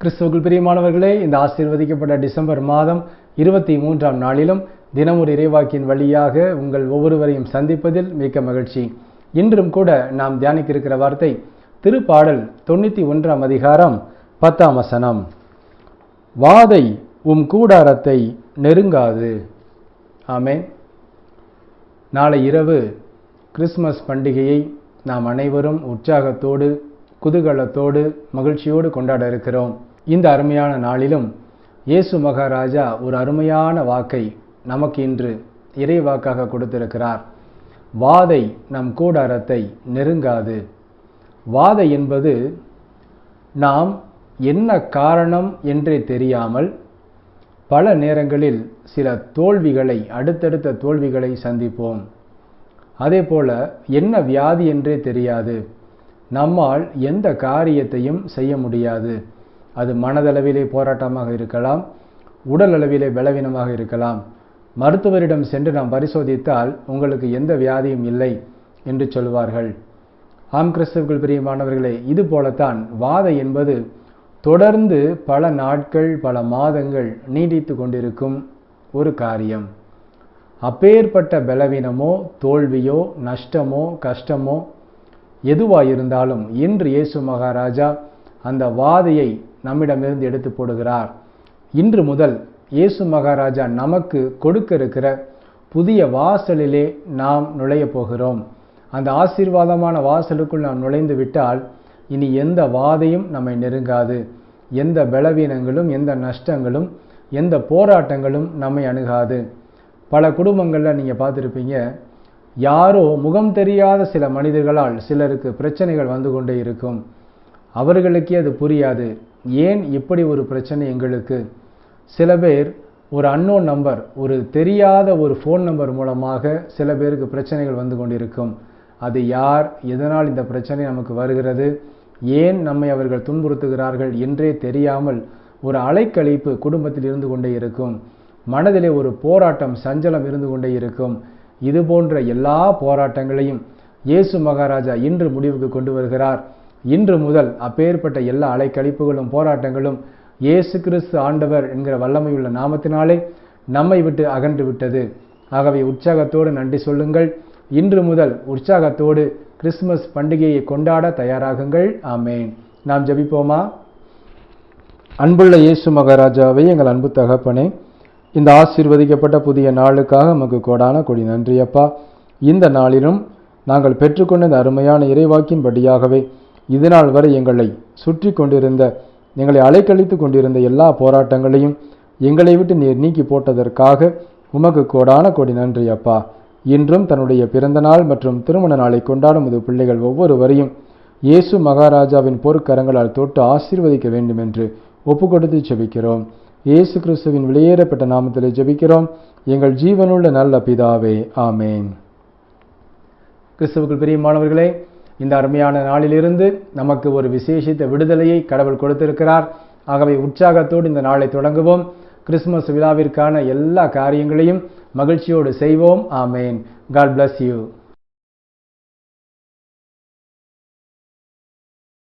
கிறிஸ்துவுக்குள் பிரியமானவர்களே இந்த ஆசீர்வதிக்கப்பட்ட டிசம்பர் மாதம் இருபத்தி மூன்றாம் நாளிலும் தினமொரு இறைவாக்கின் வழியாக உங்கள் ஒவ்வொருவரையும் சந்திப்பதில் மிக்க மகிழ்ச்சி. இன்றும் கூட நாம் தியானிக்க இருக்கிற வார்த்தை திருப்பாடல் தொண்ணூற்றி ஒன்றாம் அதிகாரம் பத்தாம் வசனம். வாதை உம் கூடாரத்தை நெருங்காது. ஆமே நாளை இரவு கிறிஸ்மஸ் பண்டிகையை நாம் அனைவரும் உற்சாகத்தோடு குதூகலத்தோடு மகிழ்ச்சியோடு கொண்டாட இருக்கிறோம். இந்த அருமையான நாளிலும் இயேசு மகாராஜா ஒரு அருமையான வாக்கை நமக்கு இன்று இறை வாக்காக கொடுத்திருக்கிறார். வாதை நம் கூடாரத்தை நெருங்காது. வாதை என்பது நாம் என்ன காரணம் என்றே தெரியாமல் பல நேரங்களில் சில தோல்விகளை அடுத்தடுத்த தோல்விகளை சந்திப்போம். அதே போல என்ன வியாதி என்றே தெரியாது. நம்மால் எந்த காரியத்தையும் செய்ய முடியாது. அது மனதளவிலே போராட்டமாக இருக்கலாம் உடல் அளவிலே பலவீனமாக இருக்கலாம். மருத்துவரிடம் சென்று நாம் பரிசோதித்தால் உங்களுக்கு எந்த வியாதியும் இல்லை என்று சொல்வார்கள். ஆம் கிறிஸ்தவர்கள் பிரியமானவர்களே இது போலத்தான் வாதை என்பது தொடர்ந்து பல நாட்கள் பல மாதங்கள் நீடித்து கொண்டிருக்கும் ஒரு காரியம். அப்பேற்பட்ட பலவீனமோ தோல்வியோ நஷ்டமோ கஷ்டமோ எதுவாயிருந்தாலும் இன்று இயேசு மகாராஜா அந்த வாதையை நம்மிடமிருந்து எடுத்து போடுகிறார். இன்று முதல் இயேசு மகாராஜா நமக்கு கொடுக்க இருக்கிற புதிய வாசலிலே நாம் நுழைய போகிறோம். அந்த ஆசீர்வாதமான வாசலுக்குள் நாம் நுழைந்து விட்டால் இனி எந்த வாதையும் நம்மை நெருங்காது. எந்த பலவீனங்களும் எந்த நஷ்டங்களும் எந்த போராட்டங்களும் நம்மை அணுகாது. பல குடும்பங்களில் நீங்கள் பார்த்துருப்பீங்க யாரோ முகம் தெரியாத சில மனிதர்களால் சிலருக்கு பிரச்சனைகள் வந்து கொண்டே இருக்கும். அவர்களுக்கே அது புரியாது. ஏன் இப்படி ஒரு பிரச்சனை எங்களுக்கு? சில பேர் ஒரு அன்னோன் நம்பர் ஒரு தெரியாத ஒரு ஃபோன் நம்பர் மூலமாக சில பேருக்கு பிரச்சனைகள் வந்து கொண்டிருக்கும். அது யார்? எதனால் இந்த பிரச்சனை நமக்கு வருகிறது? ஏன் நம்மை அவர்கள் துன்புறுத்துகிறார்கள் என்றே தெரியாமல் ஒரு அலைக்கழிப்பு குடும்பத்தில் இருந்து கொண்டே இருக்கும். மனதிலே ஒரு போராட்டம் சஞ்சலம் இருந்து கொண்டே இருக்கும். இது போன்ற எல்லா போராட்டங்களையும் இயேசு மகாராஜா இன்று முடிவுக்கு கொண்டு வருகிறார். இன்று முதல் அப்பேற்பட்ட எல்லா அலைக்கழிப்புகளும் போராட்டங்களும் இயேசு கிறிஸ்து ஆண்டவர் என்கிற வல்லமையுள்ள நாமத்தினாலே நம்மை விட்டு அகன்று விட்டது. ஆகவே உற்சாகத்தோடு நன்றி சொல்லுங்கள். இன்று முதல் உற்சாகத்தோடு கிறிஸ்துமஸ் பண்டிகையை கொண்டாட தயாராகுங்கள். ஆமேன். நாம் ஜபிப்போமா? அன்புள்ள இயேசு மகாராஜாவை எங்கள் அன்பு தகப்பனே இந்த ஆசீர்வதிக்கப்பட்ட புதிய நாளுக்காக நமக்கு கோடான கொடி நன்றி அப்பா இந்த நாளிலும் நாங்கள் பெற்றுக்கொண்ட இந்த அருமையான இறைவாக்கின்படியாகவே இதுநாள் வரை எங்களை சுற்றி கொண்டிருந்த எங்களை அலைக்கழித்து கொண்டிருந்த எல்லா போராட்டங்களையும் எங்களை விட்டு நீர் நீக்கி போட்டதற்காக உமக்கு கோடான கொடி நன்றி அப்பா இன்றும் தன்னுடைய பிறந்த நாள் மற்றும் திருமண நாளை கொண்டாடும் இது பிள்ளைகள் ஒவ்வொருவரையும் இயேசு மகாராஜாவின் பொற்கரங்களால் தொட்டு ஆசீர்வதிக்க வேண்டும் என்று ஒப்பு செபிக்கிறோம். இயேசு கிறிஸ்துவின் வெளியேறப்பட்ட நாமத்தில் ஜெபிக்கிறோம். எங்கள் ஜீவனுள்ள நல்ல பிதாவே ஆமேன். கிறிஸ்துவுக்குள் பிரியமானவர்களே இந்த அருமையான நாளிலிருந்து நமக்கு ஒரு விசேஷித்த விடுதலையை கடவுள் கொடுத்திருக்கிறார். ஆகவே உற்சாகத்தோடு இந்த நாளை தொடங்குவோம். கிறிஸ்துமஸ் விழாவிற்கான எல்லா காரியங்களையும் மகிழ்ச்சியோடு செய்வோம். ஆமேன். God bless you